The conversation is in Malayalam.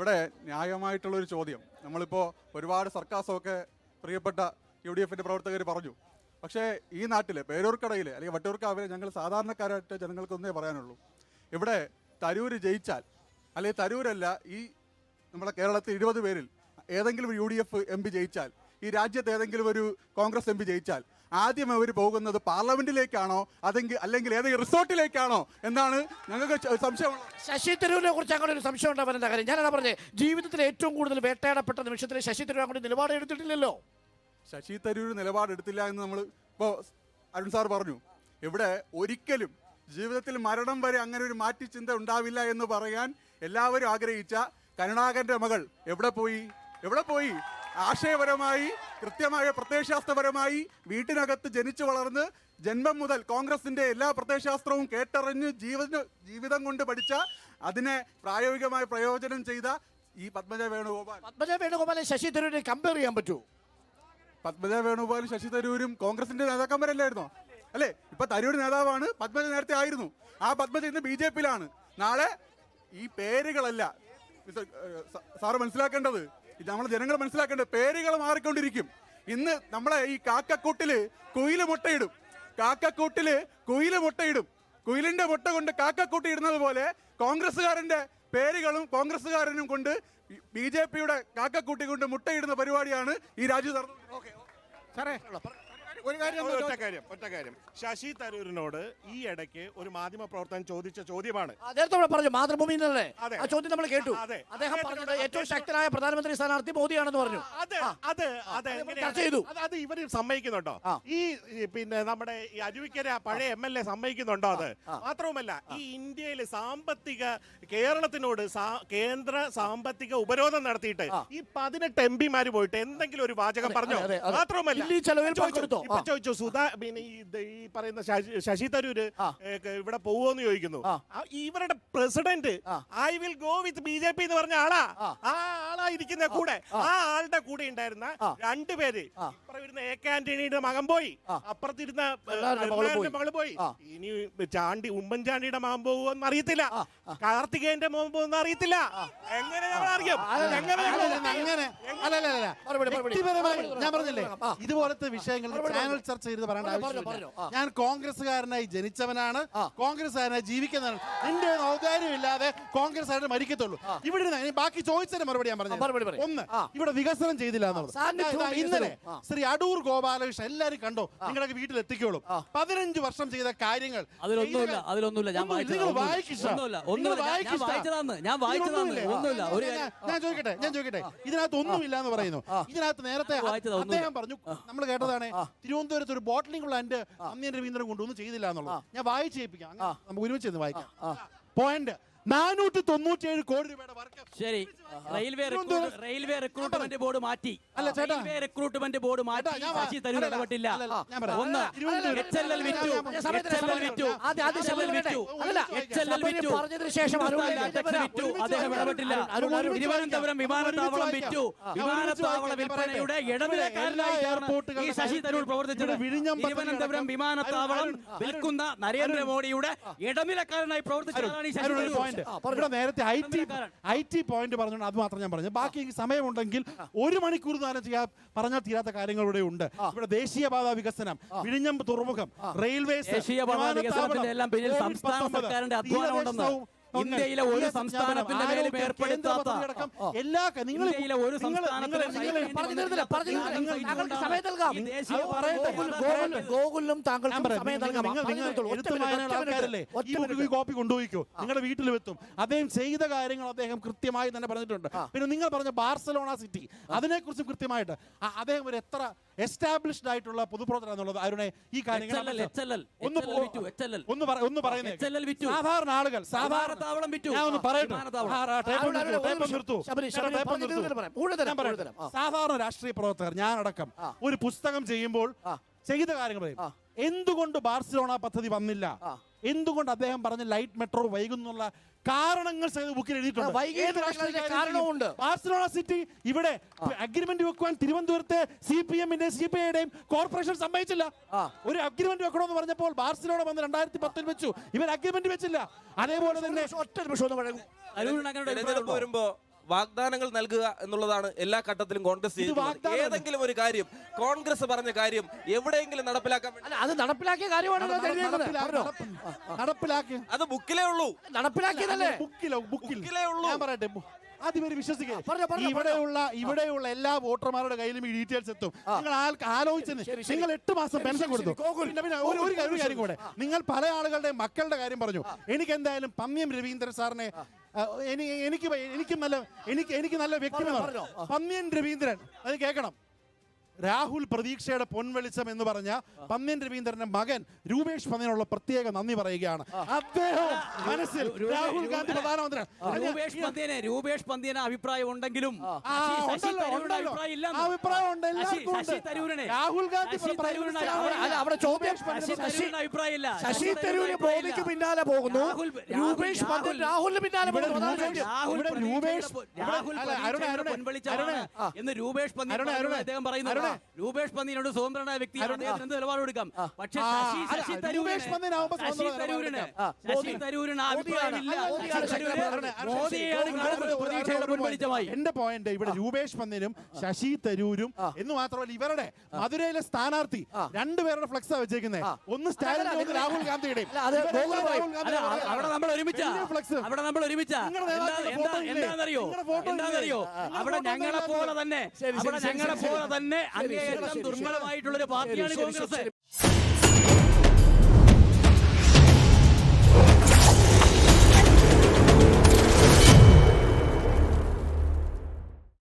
ഇവിടെ ന്യായമായിട്ടുള്ളൊരു ചോദ്യം. നമ്മളിപ്പോൾ ഒരുപാട് സർക്കാസൊക്കെ പ്രിയപ്പെട്ട യു ഡി എഫിന്റെ പ്രവർത്തകർ പറഞ്ഞു. പക്ഷേ ഈ നാട്ടിൽ പേരൂർക്കടയിൽ അല്ലെങ്കിൽ വട്ടൂർക്കാവിലെ ഞങ്ങൾ സാധാരണക്കാരായിട്ട് ജനങ്ങൾക്കൊന്നേ പറയാനുള്ളൂ. ഇവിടെ തരൂർ ജയിച്ചാൽ അല്ലെങ്കിൽ തരൂരല്ല ഈ നമ്മുടെ കേരളത്തിൽ ഇരുപത് പേരിൽ ഏതെങ്കിലും U D F M P ജയിച്ചാൽ ഈ രാജ്യത്ത് ഏതെങ്കിലും ഒരു കോൺഗ്രസ് എം പി ജയിച്ചാൽ ആദ്യം അവർ പോകുന്നത് പാർലമെന്റിലേക്കാണോ? അതെങ്കിൽ അല്ലെങ്കിൽ ഏതെങ്കിലും റിസോർട്ടിലേക്കാണോ? എന്നാണ് ഞങ്ങൾക്ക് സംശയം ശശി തരൂരിനെ കുറിച്ച് അങ്ങനെ ഒരു സംശയം ഉണ്ടാവുന്ന കാര്യം? ഞാനാണ് പറഞ്ഞത് ജീവിതത്തിൽ ഏറ്റവും കൂടുതൽ വേട്ടയാടപ്പെട്ട നിമിഷത്തിൽ ശശി തരൂർ അങ്ങോട്ട് നിലപാട് എടുത്തിട്ടില്ലല്ലോ. ശശി തരൂർ നിലപാടെടുത്തില്ല എന്ന് നമ്മൾ ഇപ്പോൾ അരുൺ സാർ പറഞ്ഞു. ഇവിടെ ഒരിക്കലും ജീവിതത്തിൽ മരണം വരെ അങ്ങനെ ഒരു മാറ്റി ചിന്ത ഉണ്ടാവില്ല എന്ന് പറയാൻ എല്ലാവരും ആഗ്രഹിച്ച കരുണാകരന്റെ മകൾ എവിടെ പോയി? എവിടെ പോയി? ആശയപരമായി കൃത്യമായ പ്രത്യയശാസ്ത്രപരമായി വീട്ടിനകത്ത് ജനിച്ചു വളർന്ന് ജന്മം മുതൽ കോൺഗ്രസിന്റെ എല്ലാ പ്രത്യയശാസ്ത്രവും കേട്ടറിഞ്ഞ് ജീവിത ജീവിതം കൊണ്ട് പഠിച്ച അതിനെ പ്രായോഗികമായി പ്രയോജനം ചെയ്ത ഈ പത്മജ വേണുഗോപാൽ. പത്മജ വേണുഗോപാലെ ശശി തരൂരിനെ കമ്പയർ ചെയ്യാൻ പറ്റൂ. പത്മജ വേണുഗോപാലും ശശി തരൂരും കോൺഗ്രസിന്റെ നേതാക്കന്മാരല്ലായിരുന്നോ? അല്ലേ? ഇപ്പൊ തരൂർ നേതാവാണ് പത്മജ നേരത്തെ ആയിരുന്നു. ആ പത്മജ ഇന്ന് ബി ജെ പിയിലാണ്. നാളെ ഈ പേരുകളല്ല. സാറ് മനസ്സിലാക്കേണ്ടത്. ഇത് നമ്മൾ ജനങ്ങൾ മനസ്സിലാക്കേണ്ടത് പേരുകൾ മാറിക്കൊണ്ടിരിക്കും. ഇന്ന് നമ്മളെ ഈ കാക്കക്കൂട്ടിൽ കുയിൽ മുട്ടയിടും. കാക്കക്കൂട്ടിൽ കുയിൽ മുട്ടയിടും. കുയിലിന്റെ മുട്ട കൊണ്ട് കാക്കക്കൂട്ടി ഇടുന്നത് പോലെ കോൺഗ്രസ്സുകാരന്റെ പേരുകളും കോൺഗ്രസ്സുകാരനും കൊണ്ട് ബി ജെ പിയുടെ കാക്കക്കൂട്ടി കൊണ്ട് മുട്ടയിടുന്ന പരിപാടിയാണ് ഈ രാജ്യത്ത് ഓക്കെ സാറേ ഒരു കാര്യം ഒറ്റ കാര്യം ഒറ്റ കാര്യം. ശശി തരൂരിനോട് ഈ ഇടയ്ക്ക് ഒരു മാധ്യമ പ്രവർത്തകൻ ചോദിച്ച ചോദ്യമാണ്. ഇവിടെ പറഞ്ഞു മാതൃഭൂമി എന്നല്ലേ? ആ ചോദ്യം നമ്മൾ കേട്ടു. അദ്ദേഹം പറഞ്ഞത് ഏറ്റവും ശക്തനായ പ്രധാനമന്ത്രി സ്ഥാനാർത്ഥി മോദിയാണെന്ന് പറഞ്ഞു. അത് അത്? ചർച്ച ചെയ്തു. അത് ഇവർ സമ്മതിക്കുന്നുണ്ടോ? ഈ പിന്നെ നമ്മുടെ ഈ അരുവിക്കര പഴയ എം എൽ എ സമ്മതിക്കുന്നുണ്ടോ അത്? മാത്രവുമല്ല ഈ ഇന്ത്യയിലെ സാമ്പത്തിക കേരളത്തിനോട് കേന്ദ്ര സാമ്പത്തിക ഉപരോധം നടത്തിയിട്ട് ഈ പതിനെട്ട് എം പിമാര് പോയിട്ട് എന്തെങ്കിലും ഒരു വാചകം പറഞ്ഞോ. മാത്രവുമല്ല ചെലവിൽ പങ്കെടുത്തോ? ഇപ്പൊ. ചോദിച്ചു സുധാ പിന്നെ ഈ പറയുന്ന ശശി- ശശി തരൂര് ആ. ഏ, ക- ഇവിടെ പോവോന്ന് ചോദിക്കുന്നു ആ. ആ, ഇവരുടെ പ്രസിഡന്റ് ആ. I will go with B J P എന്ന് പറഞ്ഞ ആളാ ആ. ആ ആളാ ഇരിക്കുന്ന കൂടെ ആ ആളുടെ കൂടെ ഉണ്ടായിരുന്ന ആ. രണ്ടുപേര് ആ. എ കെ ആന്റണിയുടെ മകൻ പോയി ആ. അപ്പുറത്തിരുന്ന ഏ, കരുണാകരന്റെ മകൾ കരുണാകരന്റെ പോയി. മകൾ പോയി ആ. ഇനി ചാണ്ടി ഉമ്മൻചാണ്ടിയുടെ മകൻ പോകുമെന്ന് അറിയത്തില്ല ആ. ആ. കാർത്തികേയന്റെ മകൻ പോകുമെന്ന് അറിയത്തില്ല എങ്ങനെ ഞങ്ങൾ അറിയും എങ്ങനെ ഞങ്ങൾ അങ്ങനെ മറുപടി, മറുപടി. വ്യക്തിപരമായി മറുപടി, ഞാൻ പറഞ്ഞില്ലേ ഇതുപോലത്തെ വിഷയങ്ങൾ ചാനൽ. ചർച്ച ചെയ്ത് പറയേണ്ട ആവശ്യമില്ല. ഞാൻ കോൺഗ്രസ്സുകാരനായി ജനിച്ചവനാണ്. കോൺഗ്രസ്സുകാരനായി ജീവിക്കുന്നതാണ് നിന്റെ ഔദാര്യം ഇല്ലാതെ കോൺഗ്രസ് ആയിട്ട് മരിക്കത്തുള്ളൂ ഇവിടെ ഇരുന്ന് ബാക്കി ചോദിച്ചതിന് മറുപടി ഞാൻ പറഞ്ഞു ഒന്ന് ഇവിടെ വികസനം ചെയ്തില്ല എന്നുള്ളത് ഇന്നലെ ശ്രീ അടൂർ ഗോപാലകൃഷ്ണൻ എല്ലാരും കണ്ടോ? നിങ്ങളുടെ വീട്ടിൽ എത്തിക്കോളും. പതിനഞ്ച് വർഷം ചെയ്ത കാര്യങ്ങൾ. അതിലൊന്നുമില്ല അതിലൊന്നുമില്ല. ഞാൻ ഒന്നുമില്ല. ഞാൻ- ഞാൻ ഞാൻ വായിച്ചതാന്ന്. ഒന്നുമില്ല. ഒരു ഞാൻ- ഞാൻ ചോദിക്കട്ടെ ഞാൻ ചോദിക്കട്ടെ. ഇതിനകത്ത് ഒന്നുമില്ല എന്ന് പറയുന്നു. ഇതിനകത്ത് നേരത്തെ. അദ്ദേഹം പറഞ്ഞു നമ്മൾ കേട്ടതാണ് തിരുവനന്തപുരത്ത് ഒരു ബോട്ടിലിംഗ് പ്ലാന്റ് അന്യൻ രവീന്ദ്രൻ കൊണ്ടൊന്നും ചെയ്തില്ല എന്നുള്ളത്. ഞാൻ വായിച്ചു ചെയ്യിപ്പിക്കാം നമുക്ക് ഒരുമിച്ച് വായിക്കാം. പോയിന്റ് നാനൂറ്റി തൊണ്ണൂറ്റിയേഴ് കോടി രൂപയുടെ വർക്ക് ശരി. റെയിൽവേ റെയിൽവേ റിക്രൂട്ട്മെന്റ് ബോർഡ് മാറ്റി. റെയിൽവേ റിക്രൂട്ട്മെന്റ് ബോർഡ് മാറ്റി ശശി തരൂർ ഇടപെട്ടില്ല. ഒന്ന് എച്ച് എൽ എൽ വിറ്റു പറഞ്ഞതിന് ശേഷം തിരുവനന്തപുരം. വിമാനത്താവളം വിറ്റു. വിമാനത്താവള വിൽപ്പനയുടെ. ഇടനിലക്കാരനായിട്ടാണ് ഈ ശശി തരൂർ പ്രവർത്തിച്ചത്. തിരുവനന്തപുരം വിമാനത്താവളം വിൽക്കുന്ന നരേന്ദ്രമോദിയുടെ ഇടനിലക്കാരനായി പ്രവർത്തിച്ചതാണ് ഈ ശശി തരൂർ. നേരത്തെ I T I T point പറഞ്ഞു അത് മാത്രം ഞാൻ പറഞ്ഞു. ബാക്കി സമയമുണ്ടെങ്കിൽ ഒരു മണിക്കൂർ നേരം ചെയ്യാൻ പറഞ്ഞാൽ തീരാത്ത കാര്യങ്ങൾ ഇവിടെ ഉണ്ട്. ഇവിടെ ദേശീയപാത വികസനം. വിഴിഞ്ഞം തുറമുഖം റെയിൽവേസ് വികസനത്തിന്റെ എല്ലാം പിന്നിൽ സംസ്ഥാന സർക്കാരിന്റെ അധ്വാനം ഉണ്ടെന്ന്. ഇന്ത്യയിലെ ഒരു സംസ്ഥാനത്തിന്റെ മേലും ഏർപ്പെടുത്താത്ത എല്ലാ നിങ്ങൾ ഇന്ത്യയിലെ ഒരു ബുക്ക് മിനിറ്റ്. കോപ്പി കൊണ്ടുപോയിക്കോ? നിങ്ങളുടെ വീട്ടിൽ വെത്തും അദ്ദേഹം ചെയ്ത കാര്യങ്ങൾ അദ്ദേഹം കൃത്യമായി തന്നെ പറഞ്ഞിട്ടുണ്ട്. പിന്നെ നിങ്ങൾ പറഞ്ഞ ബാർസലോണ സിറ്റി അതിനെക്കുറിച്ചും കൃത്യമായിട്ട്. അദ്ദേഹം ഒരു എത്ര എസ്റ്റാബ്ലിഷ്ഡ് ആയിട്ടുള്ള പൊതുപ്രവർത്തനം എന്നുള്ളത് അരുണെ ഈ കാര്യങ്ങൾ ഒന്ന് ഒന്ന് പറ- ഒന്ന് പറയുന്നേ HLL വിറ്റു. സാധാരണ ആളുകൾ സാധാരണ വിമാനത്താവളം വിറ്റു. ഞാൻ ഒന്ന് ആ, പറയട്ടെ വിമാനത്താവളം. ആ, ആ, ടേപ്പ് അരുൺ, നിർത്തൂ, അരുൺ, ടേപ്പ് ഒരു നിർത്തൂ. ശബരി, ചേട്ടാ, ശബരി, ടേപ്പ് പറഞ്ഞു നിർത്തൂ. തീർന്നിട്ട് പറയാം. കൂടുതൽ ഞാൻ പറയട്ടെ. കൂടുതൽ ആ. സാധാരണ രാഷ്ട്രീയ പ്രവർത്തകർ ഞാനടക്കം ഒരു പുസ്തകം ചെയ്യുമ്പോൾ ചെയ്ത കാര്യങ്ങൾ പറയും എന്തുകൊണ്ട് ബാർസിലോണ പദ്ധതി വന്നില്ല? എന്തുകൊണ്ട് അദ്ദേഹം പറഞ്ഞ ലൈറ്റ് മെട്രോ വൈകുന്നുള്ള കാരണങ്ങൾ സഹിത ബുക്കിൽ എഴുതിയിട്ടുണ്ട്? ബാർസലോണ സിറ്റി ഇവിടെ അഗ്രിമെന്റ് വെക്കുവാൻ തിരുവനന്തപുരത്തെ സി പി എമ്മിന്റെ സി പി ഐയുടെയും കോർപ്പറേഷൻ സമ്മതിച്ചില്ല. ഒരു അഗ്രിമെന്റ് വെക്കണമെന്ന് പറഞ്ഞപ്പോൾ ബാർസിലോണ വന്ന് രണ്ടായിരത്തി പത്തിൽ വെച്ചു. ഇവർ അഗ്രിമെന്റ് വെച്ചില്ല. അതേപോലെ തന്നെ ഒറ്റ നിമിഷം? വരുമ്പോ വാഗ്ദാനങ്ങൾ നൽകുക എന്നുള്ളതാണ് എല്ലാ ഘട്ടത്തിലും കോൺഗ്രസ് ചെയ്യുന്നത് ഏതെങ്കിലും ഒരു കാര്യം കോൺഗ്രസ് പറഞ്ഞ കാര്യം എവിടെയെങ്കിലും നടപ്പിലാക്കാൻ വേണ്ടി അല്ല അത് നടപ്പിലാക്കിയ കാര്യമാണ് അതിനകത്ത് എഴുതിയേക്കുന്നത്. പറഞ്ഞോ. നടപ്പിലാക്കി അത് ബുക്കിലേ ഉള്ളൂ. നടപ്പിലാക്കിയതല്ലേ? ബുക്കിലോ ബുക്കിൽ. ബുക്കിലേ ഉള്ളൂ. ഞാൻ പറയട്ടെ ബു- ഒരു വിശ്വസിക്കുക പറഞ്ഞോ, പറഞ്ഞോ, ഇവിടെയുള്ള ഇവിടെയുള്ള എല്ലാ വോട്ടർമാരുടെ കയ്യിലും ഈ ഡീറ്റെയിൽസ് എത്തും. നിങ്ങൾ ആൾക്ക് ആലോചിച്ചതിന് ശരി, ശരി. നിങ്ങൾ എട്ട് മാസം പെൻഷൻ കൊടുത്തു. പിന്നെ പിന്നെ ഒരു ഒരു കാര്യം- ഒരു കാര്യം കൂടെ. നിങ്ങൾ പല ആളുകളുടെ മക്കളുടെ കാര്യം പറഞ്ഞു. എനിക്ക് എന്തായാലും പമ്യം രവീന്ദ്രൻ സാറിനെ എനിക്ക് എനിക്ക് നല്ല എനിക്ക് എനിക്ക് നല്ല വ്യക്തിമാണ് പന്നിയൻ. രവീന്ദ്രൻ. അത് കേൾക്കണം. രാഹുൽ പ്രതീക്ഷയുടെ പൊൻവെളിച്ചം എന്ന് പറഞ്ഞ പന്ന്യൻ രവീന്ദ്രന്റെ മകൻ രൂപേഷ് പന്ന്യനുള്ള പ്രത്യേക നന്ദി പറയുകയാണ്. അദ്ദേഹം മനസ്സിൽ രാഹുൽ ഗാന്ധി പ്രധാനമന്ത്രി. രൂപേഷ് പന്തിന് രൂപേഷ് പന്തിയന് അഭിപ്രായം ഉണ്ടെങ്കിലും. അഭിപ്രായം ഉണ്ട്, രാഹുൽ ഗാന്ധി അവിടെ- ചോദ്യം അഭിപ്രായമില്ല ശശി തരൂര് മോദിക്ക് പിന്നാലെ പോകുന്നു. രൂപേഷ് രാഹുൽ- പന്ത് രാഹുലിന് പിന്നാലെ പോകുന്നു. രൂപേഷ് രാഹുൽ എന്ന് രൂപേഷ് പന്തി അരുണേ, പറഞ്ഞത് അരുണേ, അദ്ദേഹം പറയുന്നത് അരുണേ. രൂപേഷ് പന്തിനോട് സ്വതന്ത്രനായ വ്യക്തിയാണ് അദ്ദേഹത്തിന് എന്ത് നിലപാട് കൊടുക്കാം പക്ഷേ ആ, ശശി ശശി തരൂരിന് ശശി തരൂരിന് ആ, ശശി തരൂരിന് അഭിപ്രായമില്ല. മോദിയാണ്. കാണുന്നത് പ്രതീക്ഷയുടെ എന്റെ പോയിന്റ് ഇവിടെ രൂപേഷ് പന്തിനും ശശി തരൂരും എന്ന് മാത്രമല്ല ഇവരുടെ മധുരയിലെ സ്ഥാനാർത്ഥി രണ്ടുപേരുടെ ഫ്ലക്സാ വെച്ചേക്കുന്നത് ഒന്ന് സ്റ്റാലിനും ഒന്ന് രാഹുൽ ഗാന്ധിയുടെയും. ഗാന്ധിയുടെ അവിടെ നമ്മൾ ഒരുമിച്ച. അവിടെ നമ്മൾ ഒരുമിച്ച? എന്താണെന്നറിയോ എന്താണെന്നറിയോ അവിടെ ഞങ്ങളെ പോലെ തന്നെ അവിടെ ഞങ്ങളെ പോലെ തന്നെ അങ്ങേയറ്റം. ദുർബലമായിട്ടുള്ള ഒരു പാർട്ടിയാണ് കോൺഗ്രസ്.